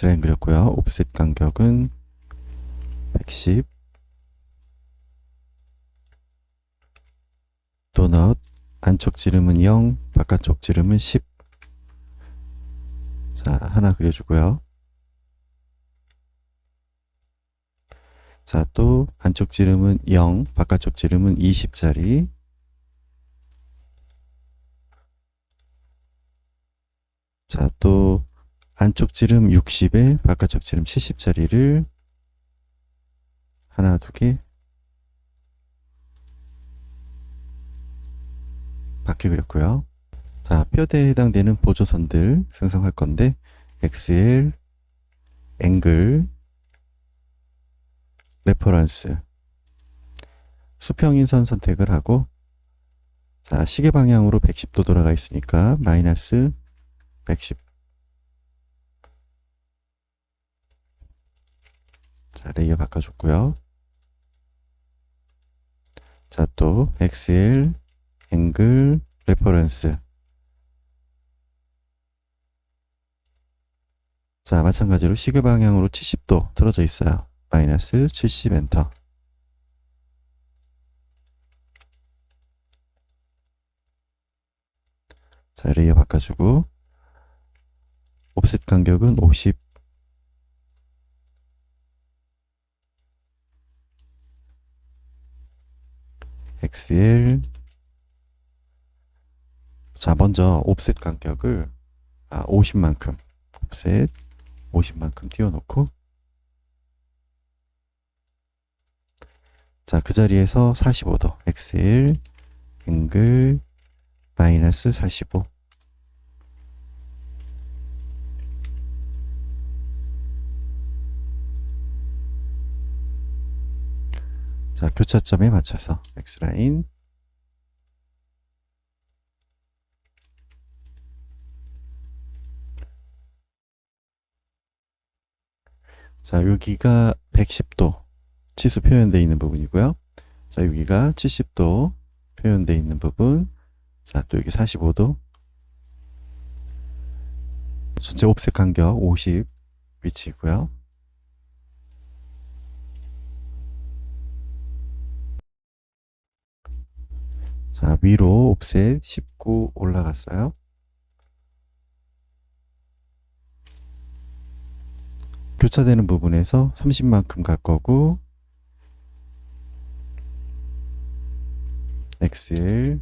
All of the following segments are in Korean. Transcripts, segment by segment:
X라인 그렸고요. 옵셋 간격은 110 도넛 안쪽 지름은 0 바깥쪽 지름은 10 자, 하나 그려주고요. 자, 또 안쪽 지름은 0, 바깥쪽 지름은 20짜리. 자, 또 안쪽 지름 60에 바깥쪽 지름 70짜리를 하나, 두 개, 바퀴 그렸고요. 자, 뼈대에 해당되는 보조선들 생성할 건데 XL, 앵글, 레퍼런스, 수평인선 선택을 하고 자, 시계 방향으로 110도 돌아가 있으니까 마이너스 110 자, 레이어 바꿔줬고요. 자, 또 XL, 앵글, 레퍼런스 자, 마찬가지로 시계 방향으로 70도 틀어져 있어요. 마이너스 70 엔터. 자, 레이어 바꿔주고 옵셋 간격은 50 XL 자, 먼저 옵셋 간격을 아, 50만큼 옵셋 50만큼 띄워놓고. 자, 그 자리에서 45도 XL 앵글 마이너스 45 자, 교차점에 맞춰서 X라인 자, 여기가 110도 치수 표현되어 있는 부분이고요. 자, 여기가 70도 표현되어 있는 부분. 자, 또 여기 45도. 전체 옵셋 간격 50 위치이고요. 자, 위로 옵셋 19 올라갔어요. 교차되는 부분에서 30만큼 갈 거고 XL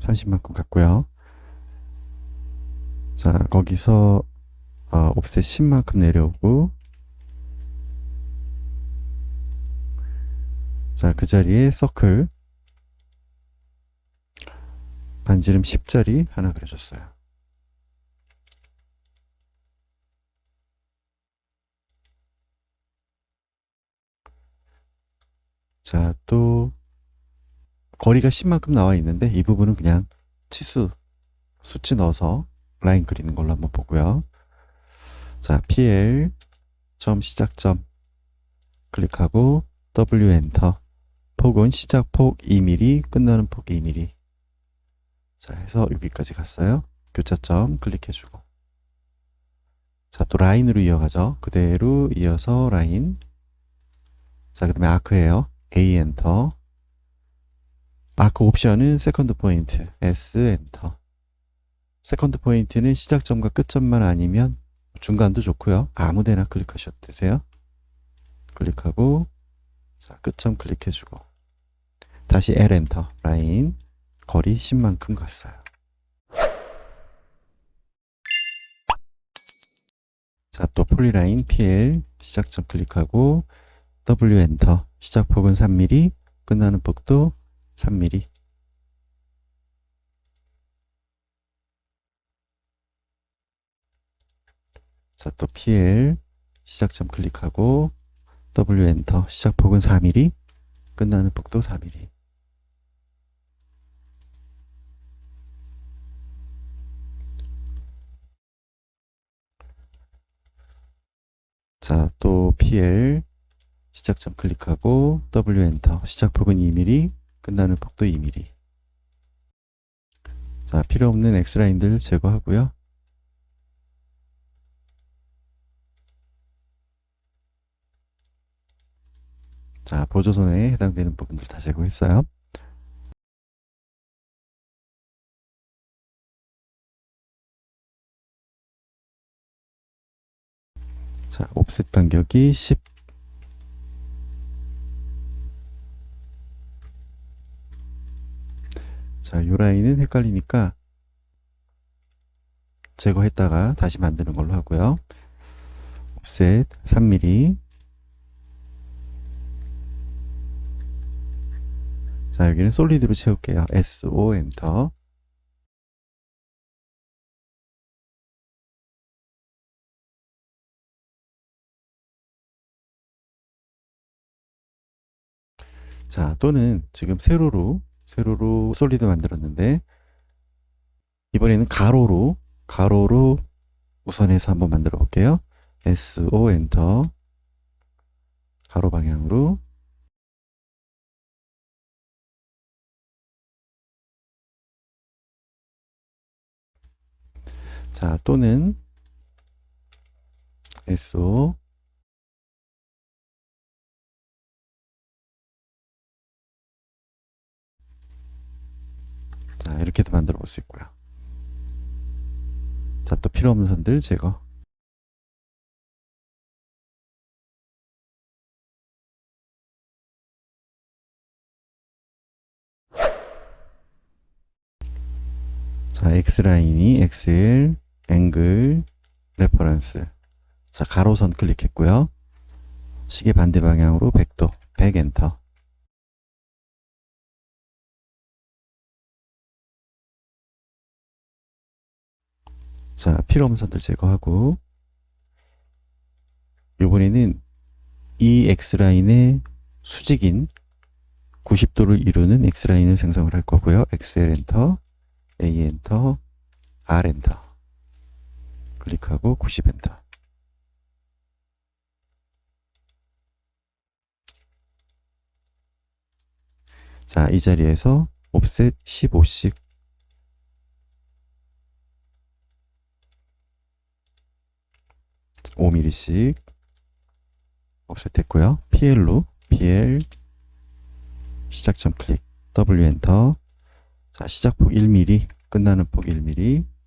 (30만큼) 갔고요 자 거기서 어, 옵셋 (10만큼) 내려오고 자, 그 자리에 서클 반지름 10짜리 하나 그려줬어요. 자, 또 거리가 10만큼 나와 있는데 이 부분은 그냥 치수 수치 넣어서 라인 그리는 걸로 한번 보고요. 자, PL 점 시작점 클릭하고 W 엔터 폭은 시작 폭 2mm, 끝나는 폭 2mm. 자, 해서 여기까지 갔어요. 교차점 클릭해주고. 자, 또 라인으로 이어가죠. 그대로 이어서 라인. 자, 그 다음에 아크예요. A 엔터. 아크 옵션은 세컨드 포인트, S 엔터. 세컨드 포인트는 시작점과 끝점만 아니면 중간도 좋고요. 아무데나 클릭하셔도 되세요. 클릭하고 자, 끝점 클릭해주고 다시 L 엔터 라인 거리 10만큼 갔어요. 자, 또 폴리라인 PL 시작점 클릭하고 W 엔터 시작 폭은 3mm 끝나는 폭도 3mm 자, 또 PL 시작점 클릭하고 W 엔터 시작 폭은 4mm 끝나는 폭도 4mm 자, 또 PL 시작점 클릭하고 W 엔터. 시작 폭은 2mm, 끝나는 폭도 2mm. 자, 필요 없는 X라인들 제거하고요. 자, 보조선에 해당되는 부분들 다 제거했어요. 자, 옵셋 간격이 10. 자, 요 라인은 헷갈리니까 제거했다가 다시 만드는 걸로 하고요. 옵셋 3mm. 자, 여기는 솔리드로 채울게요. SO 엔터. 자, 또는 지금 세로로, 세로로 솔리드 만들었는데, 이번에는 가로로, 가로로 우선해서 한번 만들어 볼게요. SO 엔터. 가로 방향으로. 자, 또는 SO 자, 이렇게도 만들어 볼 수 있고요. 자, 또 필요 없는 선들 제거. X라인이 XL, 앵글, 레퍼런스. 자, 가로선 클릭했고요. 시계 반대 방향으로 100도, 100 엔터. 자, 필요 없는 선들 제거하고 이번에는 이 X라인의 수직인 90도를 이루는 X라인을 생성을 할 거고요. XL 엔터, A 엔터, R 엔터 클릭하고 90 엔터 자, 이 자리에서 옵셋 15씩. (5 m m 씩 옵셋 됐고요. PL로 PL 시작점 클릭. W 엔터 자 시작 폭 1mm 끝나는 폭 1mm